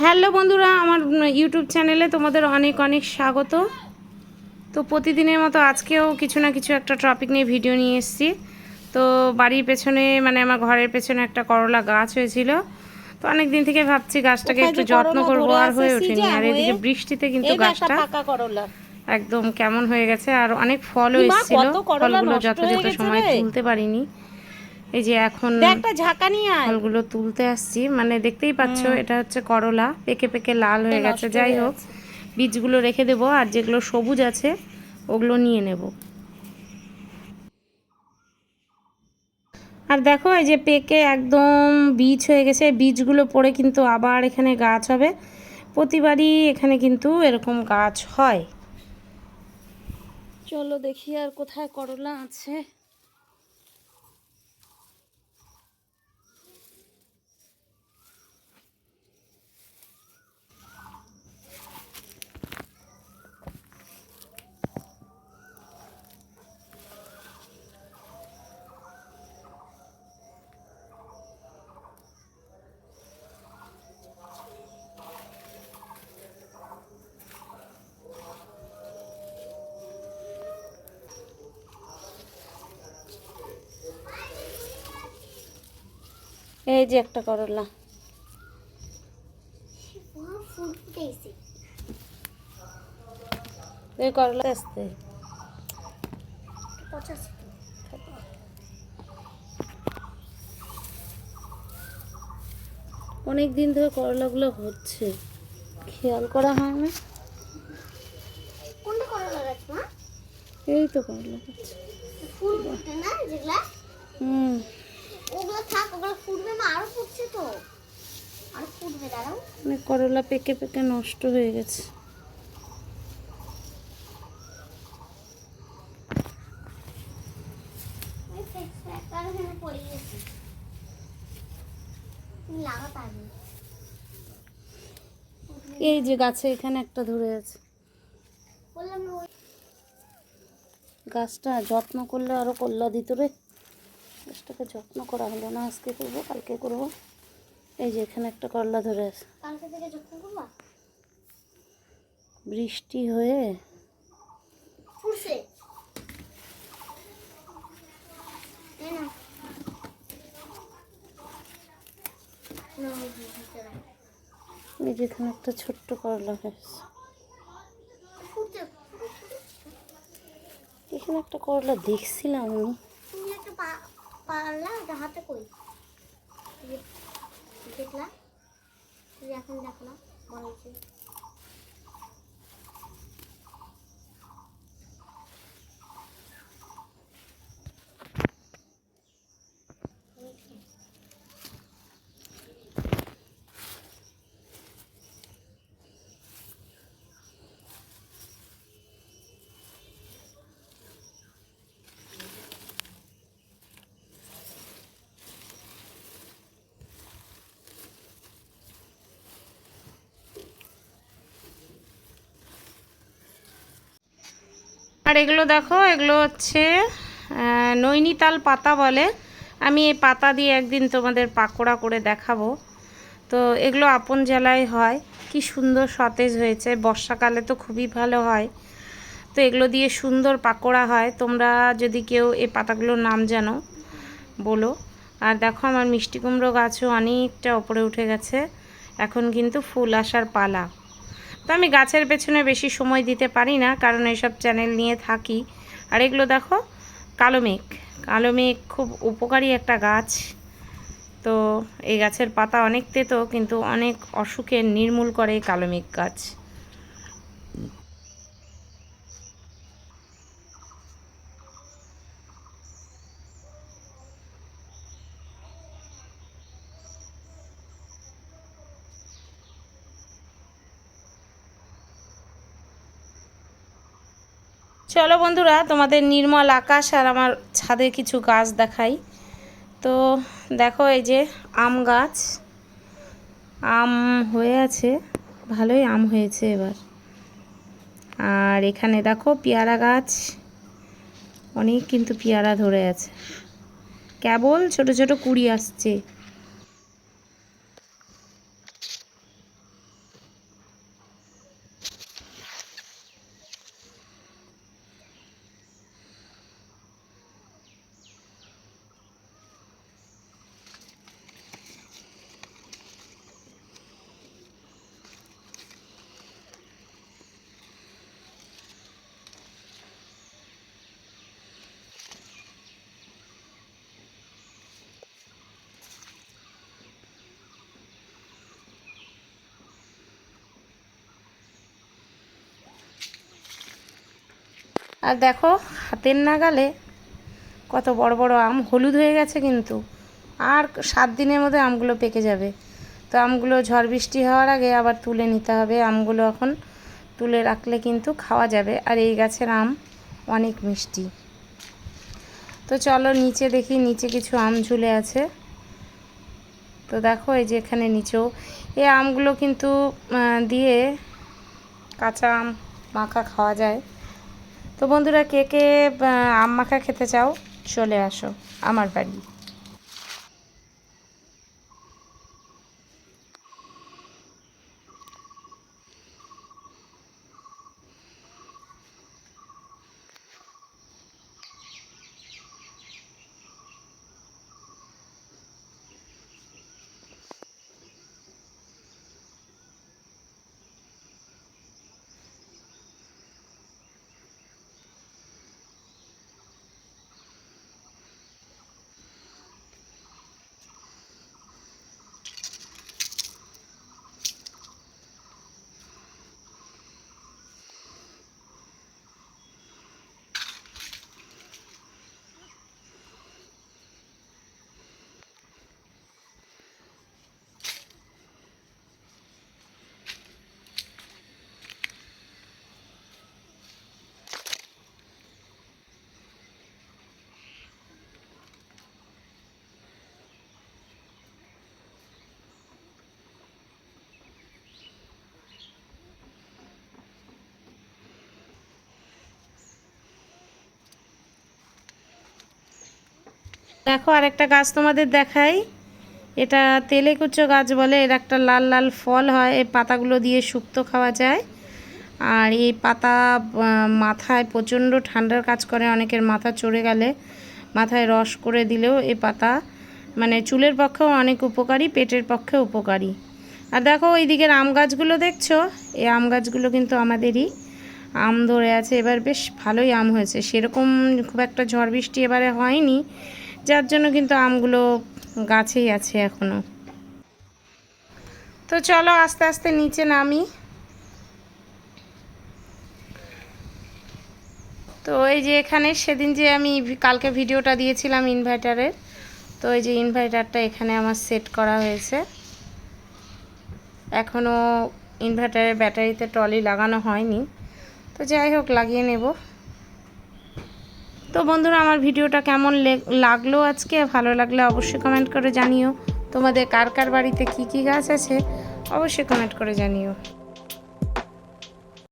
Hello বন্ধুরা আমার YouTube চ্যানেলে তোমাদের অনেক অনেক স্বাগত। তো প্রতিদিনের মতো আজকেও কিছু না কিছু একটা টপিক নিয়ে ভিডিও নিয়ে এসেছি। তো বাড়ির পেছনে মানে আমার ঘরের পেছনে একটা করলা গাছ হয়েছিল। তো অনেক দিন থেকে ভাবছি গাছটাকে একটু যত্ন করব আর হয়ে ওঠেনি। আর এদিকে বৃষ্টিতে কিন্তু গাছটা পাকা করলা। একদম কেমন হয়ে গেছে আর অনেক ফলও এসেছিল। ফলগুলো যথাযথ সময় তুলতে পারিনি। এই যে এখন একটা ঝাঁকা নিয়ে আয়। ফলগুলো তুলতে আসছি। মানে দেখতেই পাচ্ছ এটা হচ্ছে করলা। পেকে পেকে লাল হয়ে গেছে। যাই হোক বীজগুলো রেখে দেবো আর যেগুলো সবুজ আছে ওগুলো নিয়ে নেব। আর দেখো এই যে পেকে একদম বীজ হয়ে গেছে। বীজগুলো পড়ে কিন্তু আবার এখানে গাছ হবে। প্রতিবারই এখানে কিন্তু এরকম গাছ হয়। চলো দেখি আর কোথায় করলা আছে। এই যে একটা করলা। এই করলা আসতে। অনেক দিন ধরে করলাগুলো হচ্ছে। খেয়াল করা হয় না। এই তো করলা হচ্ছে। ফুল না যেগুলা? হুম। ওগুলো থাক ওগুলো ফুটবে মা আরও ফুটছে তো। আরও ফুটবে দাঁড়াও। অনেক করলা পেকে পেকে নষ্ট হয়ে গেছে। এই যে গাছে এখানে একটা ধরে আছে। গাছটা যত্ন করলে আরও কল্লা দিত রে। গাছটাকে যত্ন করা হলো না আজকে করব কালকে করব। এই যে এখানে একটা করলা ধরে আছে। বৃষ্টি হয়ে এই নাও। নাও, ভিতরে রাখো। এই যে এখানে একটা ছোট্ট করলা হয়েছে। এখানে একটা করলা দেখছিলাম আমি। পারলা ওটা হাতে কই? এই যে দেখলা? এখন দেখলাম বড় হয়েছে। আর এগুলো দেখো, এগুলো হচ্ছে নৈনিতাল পাতা বলে। আমি এই পাতা দিয়ে একদিন তোমাদের পাকোড়া করে দেখাবো। তো এগুলো আপন জেলায় হয়। কি সুন্দর সতেজ হয়েছে। বর্ষাকালে তো খুবই ভালো হয়। তো এগুলো দিয়ে সুন্দর পাকোড়া হয়। তোমরা যদি কেউ এই পাতাগুলোর নাম জানো, বলো। আর দেখো, আমার মিষ্টি কুমড়ো গাছও অনেকটা ওপরে উঠে গেছে। এখন কিন্তু ফুল আসার পালা। তো আমি গাছের পেছনে বেশি সময় দিতে পারি না, কারণ এইসব চ্যানেল নিয়ে থাকি। আর এগুলো দেখো, কালো মেঘ। কালো মেঘ খুব উপকারী একটা গাছ। তো এই গাছের পাতা অনেক তেতো, কিন্তু অনেক অসুখের নির্মূল করে কালো মেঘ গাছ। চলো বন্ধুরা, তোমাদের নির্মল আকাশ আর আমার ছাদে কিছু গাছ দেখাই। তো দেখো এই যে আম গাছ। আম হয়ে আছে, ভালোই আম হয়েছে এবার। আর এখানে দেখো পেয়ারা গাছ। অনেক কিন্তু পেয়ারা ধরে আছে। কেবল ছোট ছোট কুড়ি আসছে। আর দেখো, হাতের নাগালে কত বড় বড় আম, হলুদ হয়ে গেছে কিন্তু। আর সাত দিনের মধ্যে আমগুলো পেকে যাবে। তো আমগুলো ঝড় বৃষ্টি হওয়ার আগে আবার তুলে নিতে হবে। আমগুলো এখন তুলে রাখলে কিন্তু খাওয়া যাবে। আর এই গাছের আম অনেক মিষ্টি। তো চলো নিচে দেখি, নিচে কিছু আম ঝুলে আছে। তো দেখো, এই যে এখানে নিচেও। এই আমগুলো কিন্তু দিয়ে কাঁচা আম মাখা খাওয়া যায়। তো বন্ধুরা কে কে আম মাখা খেতে চাও চলে আসো আমার বাড়ি। দেখো, আরেকটা গাছ তোমাদের দেখাই। এটা তেলেকুচো গাছ বলে, এর একটা লাল লাল ফল হয়, এই পাতাগুলো দিয়ে শুক্তো খাওয়া যায়। আর এই পাতা মাথায় প্রচণ্ড ঠান্ডার কাজ করে, অনেকের মাথা চড়ে গেলে, মাথায় রস করে দিলেও এই পাতা মানে চুলের পক্ষেও অনেক উপকারী, পেটের পক্ষে উপকারী। আর দেখো ওই দিকের আম গাছগুলো দেখছ? এই আম গাছগুলো কিন্তু আমাদেরই আম ধরে আছে। এবার বেশ ভালোই আম হয়েছে। সেরকম খুব একটা ঝড় বৃষ্টি এবারে হয়নি। যার জন্য কিন্তু আমগুলো গাছেই আছে এখনও। তো চলো আস্তে আস্তে নিচে নামি। তো এই যে এখানে সেদিন যে আমি কালকে ভিডিওটা দিয়েছিলাম ইনভার্টারের তো এই যে ইনভার্টারটা এখানে আমার সেট করা হয়েছে। এখনও ইনভার্টারের ব্যাটারিতে টলি লাগানো হয়নি। তো যাই হোক, লাগিয়ে নেব। তো বন্ধুরা, আমার ভিডিওটা কেমন লাগল আজকে? ভালো লাগলে অবশ্যই কমেন্ট করে জানিও। তোমাদের কার কার বাড়িতে কী কী গাছ আছে? অবশ্যই কমেন্ট করে জানিও।